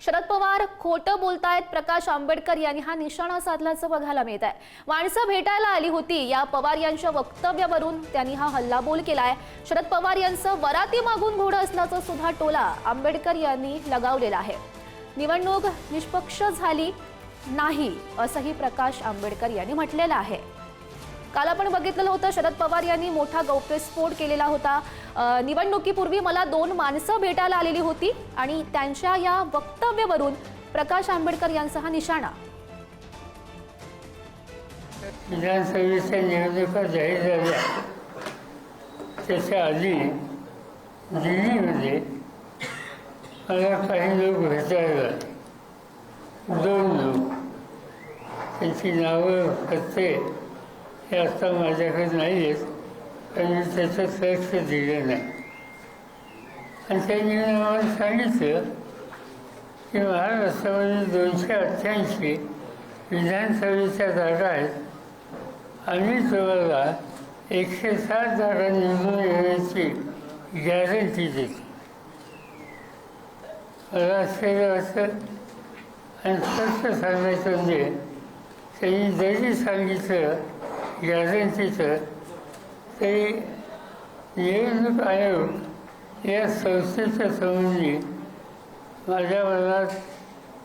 शरद पवार खोटं बोलतायत प्रकाश आंबेडकर यांनी. हा निशाणा साधल्याचं बघायला मिळत आहे माणसं भेटायला आली होती. या पवार यांच्या वक्तव्यावरून त्यांनी हा हल्लाबोल केलाय. शरद पवार यांचं वराती मागून घोडं असल्याचं सुद्धा टोला आंबेडकर यांनी लगावलेला आहे. निवडणूक निष्पक्ष झाली नाही असंही प्रकाश आंबेडकर यांनी म्हटलेलं आहे. काल आपण बघितलेलं होतं शरद पवार यांनी मोठा गौप्यस्फोट केलेला होता. निवडणुकीपूर्वी मला दोन माणसं भेटायला आलेली होती आणि त्यांच्या या वक्तव्यावरून प्रकाश आंबेडकर यांचा हा निशाणा. विधानसभेच्या निवडणुका जाहीर झाल्या. त्याच्या आधी दिल्लीमध्ये मला काही लोक भेटायला दोन लोक. त्यांची नावं पत्ते हे आता माझ्याकडे नाही आहेत त्यांनी त्याचं त्याच्यात लक्ष दिलं नाही आणि त्यांनी आम्हाला सांगितलं की महाराष्ट्रामध्ये दोनशे अठ्ठ्याऐंशी विधानसभेच्या जागा आहेत. आम्ही तुम्हाला एकशे सात जागा निवडून येण्याची गॅरंटी देतो. मला आश्चर्य वाटतं. आणि स्पष्ट सांगायचं म्हणजे त्यांनी जरी सांगितलं गॅरंटीचं तरी निवडणूक आयोग या संस्थेच्या संबंधी माझ्या मनात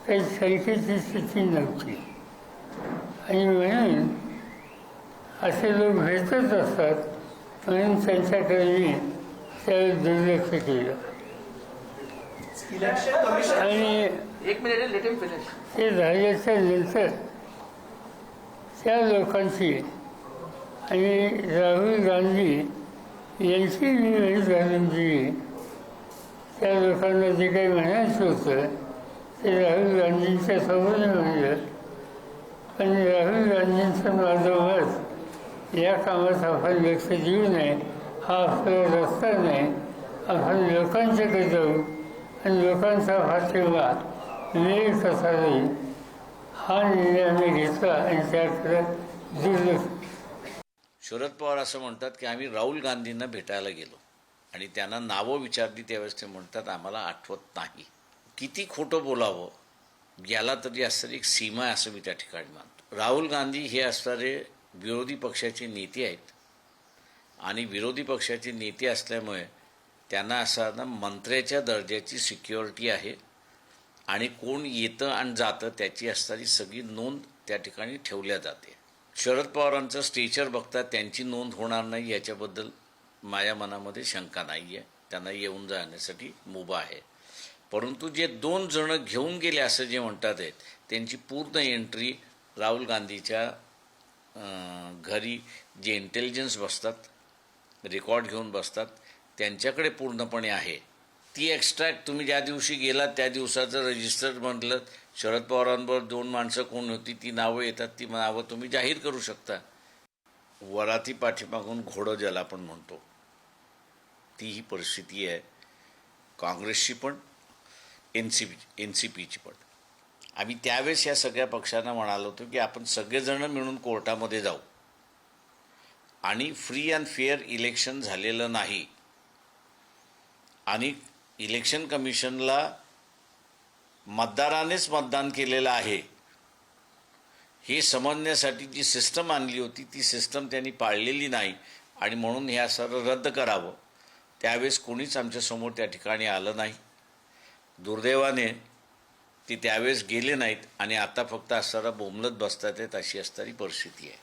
काही शंकेची स्थिती नव्हती. आणि म्हणून असे लोक भेटत असतात म्हणून त्यांच्याकडे मी त्यावेळी दुर्लक्ष केलं. आणि एक मिनिट लेट हिम फिनिश ते झाल्याच्यानंतर त्या लोकांची आणि राहुल गांधी यांची निवडणूक घालून दिली त्या लोकांना जे काही म्हणायचं होतं ते राहुल गांधींच्या समोर म्हणलं पण राहुल गांधींचं माझं मत या कामात आपण लक्ष देऊ नये हा आपला रस्ता नाही आपण लोकांच्याकडे जाऊ आणि लोकांचा पाठिंबा वेळ कसा जाईल हा निर्णय आम्ही घेतला आणि त्याकडे दुर्लक्ष शरद पवार असं म्हणतात की आम्ही राहुल गांधींना भेटायला गेलो. आणि त्यांना नावं विचारली त्यावेळेस ते म्हणतात आम्हाला आठवत नाही. किती खोटं बोलावं याला तरी असणारी एक सीमा आहे असं मी त्या ठिकाणी मानतो. राहुल गांधी हे असणारे विरोधी पक्षाचे नेते आहेत. आणि विरोधी पक्षाचे नेते असल्यामुळे त्यांना असताना मंत्र्याच्या दर्जाची सिक्युरिटी आहे. आणि कोण येतं आणि जातं त्याची असणारी सगळी नोंद त्या ठिकाणी ठेवल्या जाते. शरद पवारांचं स्टेचर बघता त्यांची नोंद होणार नाही याच्याबद्दल माझ्या मनामध्ये शंका नाही आहे त्यांना येऊन जाण्यासाठी मुभा आहे. परंतु जे दोन जणं घेऊन गेले असं जे म्हणतात आहेत त्यांची पूर्ण एंट्री राहुल गांधीच्या घरी जे इंटेलिजन्स बसतात रेकॉर्ड घेऊन बसतात त्यांच्याकडे पूर्णपणे आहे. ती एक्स्ट्रॅक्ट तुम्ही ज्या दिवशी गेलात त्या दिवसाचं रजिस्टर म्हटलं. शरद पवारांवर दोन माणसं कोण होती ती नावं येतात ती नावं तुम्ही जाहीर करू शकता. वराती पाठीमागून घोडं ज्याला आपण म्हणतो ती ही परिस्थिती आहे. काँग्रेसची पण N C P N C पीची पण. आम्ही त्यावेळेस या सगळ्या पक्षांना म्हणालो होतो की आपण सगळेजणं मिळून कोर्टामध्ये जाऊ. आणि फ्री अँड फेअर इलेक्शन झालेलं नाही. आणि इलेक्शन कमिशनला मतदारानेच मतदान केलेलं आहे. हे समजण्यासाठी जी सिस्टम आणली होती ती सिस्टम त्यांनी पाळलेली नाही आणि म्हणून हे सर्व रद्द करावं. त्यावेळेस कोणीच आमच्यासमोर त्या ठिकाणी आलं नाही. दुर्दैवाने ते त्यावेळेस गेले नाहीत आणि आता फक्त असताना बोंबलत बसतात आहेत अशी असणारी परिस्थिती आहे.